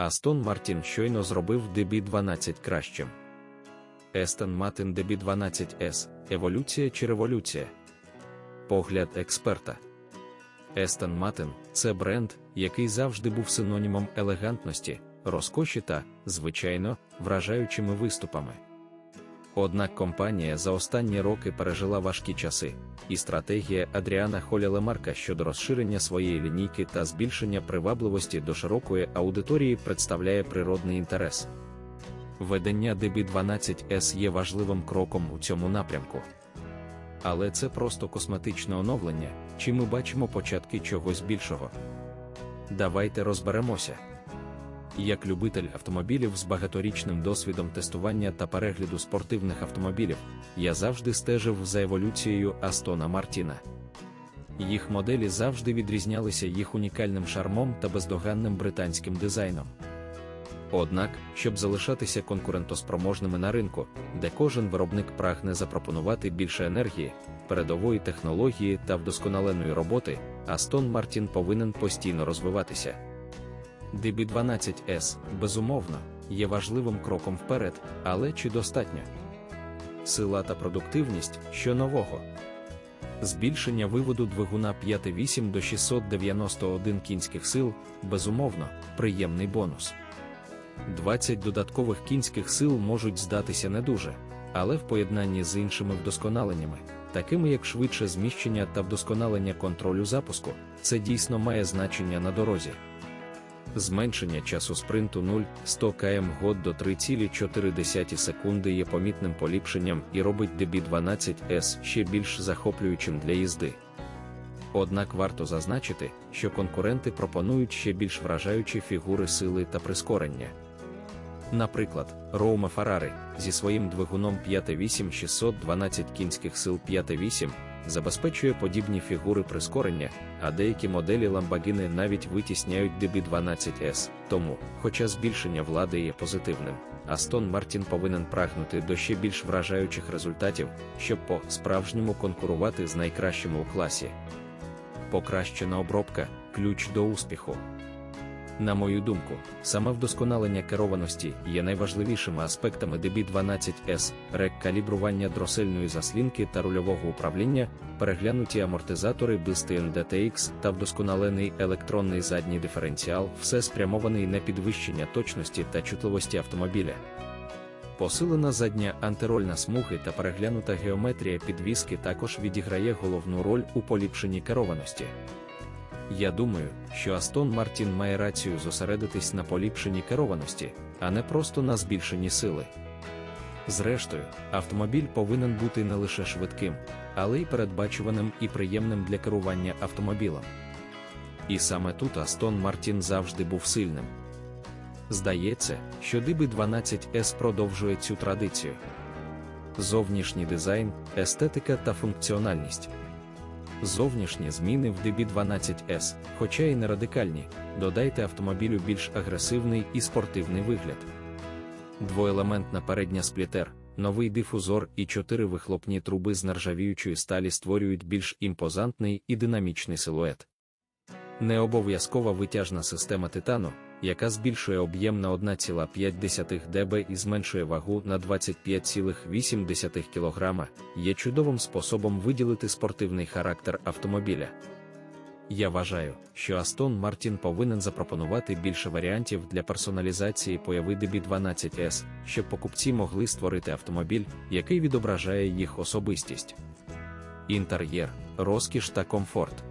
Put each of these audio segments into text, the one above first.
Астон Мартін щойно зробив DB12 кращим. Естон Мартін DB12S Еволюція чи революція? Погляд експерта. Естон Мартін це бренд, який завжди був синонімом елегантності, розкоші та, звичайно, вражаючими виступами. Однак компанія за останні роки пережила важкі часи, і стратегія Адріана Холялемарка щодо розширення своєї лінійки та збільшення привабливості до широкої аудиторії представляє природний інтерес. Ведення DB12S є важливим кроком у цьому напрямку. Але це просто косметичне оновлення, чи ми бачимо початки чогось більшого. Давайте розберемося. Як любитель автомобілів з багаторічним досвідом тестування та перегляду спортивних автомобілів, я завжди стежив за еволюцією Астона Мартіна. Їх моделі завжди відрізнялися їх унікальним шармом та бездоганним британським дизайном. Однак, щоб залишатися конкурентоспроможними на ринку, де кожен виробник прагне запропонувати більше енергії, передової технології та вдосконаленої роботи, Астон Мартін повинен постійно розвиватися. DB12S, безумовно, є важливим кроком вперед, але чи достатньо? Сила та продуктивність що нового. Збільшення виводу двигуна 5,8 до 691 кінських сил, безумовно, приємний бонус. 20 додаткових кінських сил можуть здатися не дуже, але в поєднанні з іншими вдосконаленнями, такими як швидше зміщення та вдосконалення контролю запуску, це дійсно має значення на дорозі. Зменшення часу спринту 0-100 км год до 3,4 секунди є помітним поліпшенням і робить DB12S ще більш захоплюючим для їзди. Однак варто зазначити, що конкуренти пропонують ще більш вражаючі фігури сили та прискорення. Наприклад, Роума Фарари зі своїм двигуном 5.8 612 кінських сил 5.8 забезпечує подібні фігури прискорення, а деякі моделі Lamborghini навіть витісняють DB12S. Тому, хоча збільшення влади є позитивним, Астон Мартін повинен прагнути до ще більш вражаючих результатів, щоб по справжньому конкурувати з найкращими у класі. Покращена обробка ключ до успіху. На мою думку, саме вдосконалення керованості є найважливішими аспектами DB12S, рекалібрування дросельної заслінки та рульового управління, переглянуті амортизатори BSTN DTX та вдосконалений електронний задній диференціал, все спрямований на підвищення точності та чутливості автомобіля. Посилена задня антирольна смуги та переглянута геометрія підвіски також відіграє головну роль у поліпшенні керованості. Я думаю, що Астон Мартін має рацію зосередитись на поліпшенні керованості, а не просто на збільшенні сили. Зрештою, автомобіль повинен бути не лише швидким, але й передбачуваним і приємним для керування автомобілем. І саме тут Астон Мартін завжди був сильним. Здається, що DB12S продовжує цю традицію. Зовнішній дизайн, естетика та функціональність. Зовнішні зміни в DB12S, хоча й не радикальні, додайте автомобілю більш агресивний і спортивний вигляд. Двоелементна передня сплітер, новий дифузор і чотири вихлопні труби з нержавіючої сталі створюють більш імпозантний і динамічний силует. Не обов'язкова витяжна система титану, яка збільшує об'єм на 1,5 дБ і зменшує вагу на 25,8 кг, є чудовим способом виділити спортивний характер автомобіля. Я вважаю, що Aston Martin повинен запропонувати більше варіантів для персоналізації появи DB12S, щоб покупці могли створити автомобіль, який відображає їх особистість. Інтер'єр, розкіш та комфорт.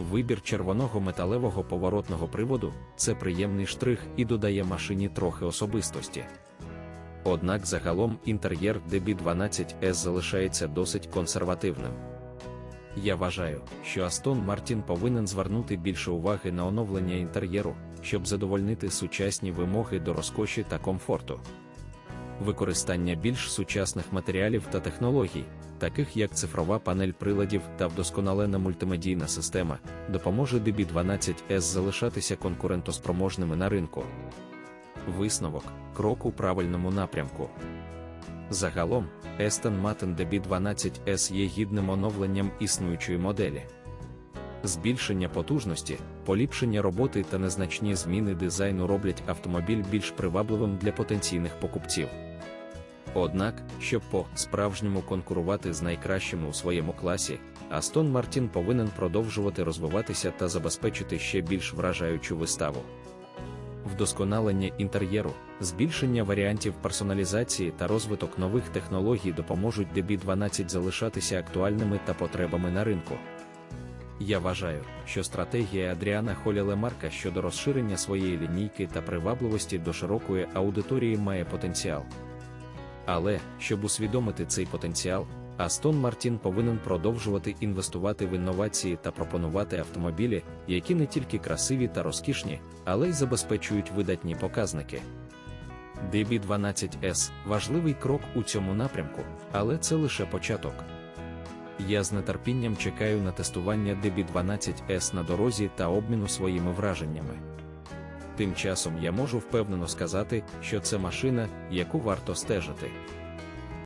Вибір червоного металевого поворотного приводу це приємний штрих і додає машині трохи особистості. Однак загалом інтер'єр DB12S залишається досить консервативним. Я вважаю, що Aston Martin повинен звернути більше уваги на оновлення інтер'єру, щоб задовольнити сучасні вимоги до розкоші та комфорту. Використання більш сучасних матеріалів та технологій, таких як цифрова панель приладів та вдосконалена мультимедійна система, допоможе DB12S залишатися конкурентоспроможними на ринку. Висновок крок у правильному напрямку. Загалом, Aston Martin DB12S є гідним оновленням існуючої моделі. Збільшення потужності, Поліпшення роботи та незначні зміни дизайну роблять автомобіль більш привабливим для потенційних покупців. Однак, щоб по-справжньому конкурувати з найкращими у своєму класі, Aston Martin повинен продовжувати розвиватися та забезпечити ще більш вражаючу виставу. Вдосконалення інтер'єру, збільшення варіантів персоналізації та розвиток нових технологій допоможуть DB12 залишатися актуальними та потребами на ринку. Я вважаю, що стратегія Адріана Холілемарка щодо розширення своєї лінійки та привабливості до широкої аудиторії має потенціал. Але, щоб усвідомити цей потенціал, Aston Martin повинен продовжувати інвестувати в інновації та пропонувати автомобілі, які не тільки красиві та розкішні, але й забезпечують видатні показники. DB12S важливий крок у цьому напрямку, але це лише початок. Я з нетерпінням чекаю на тестування DB12S на дорозі та обміну своїми враженнями. Тим часом я можу впевнено сказати, що це машина, яку варто стежити.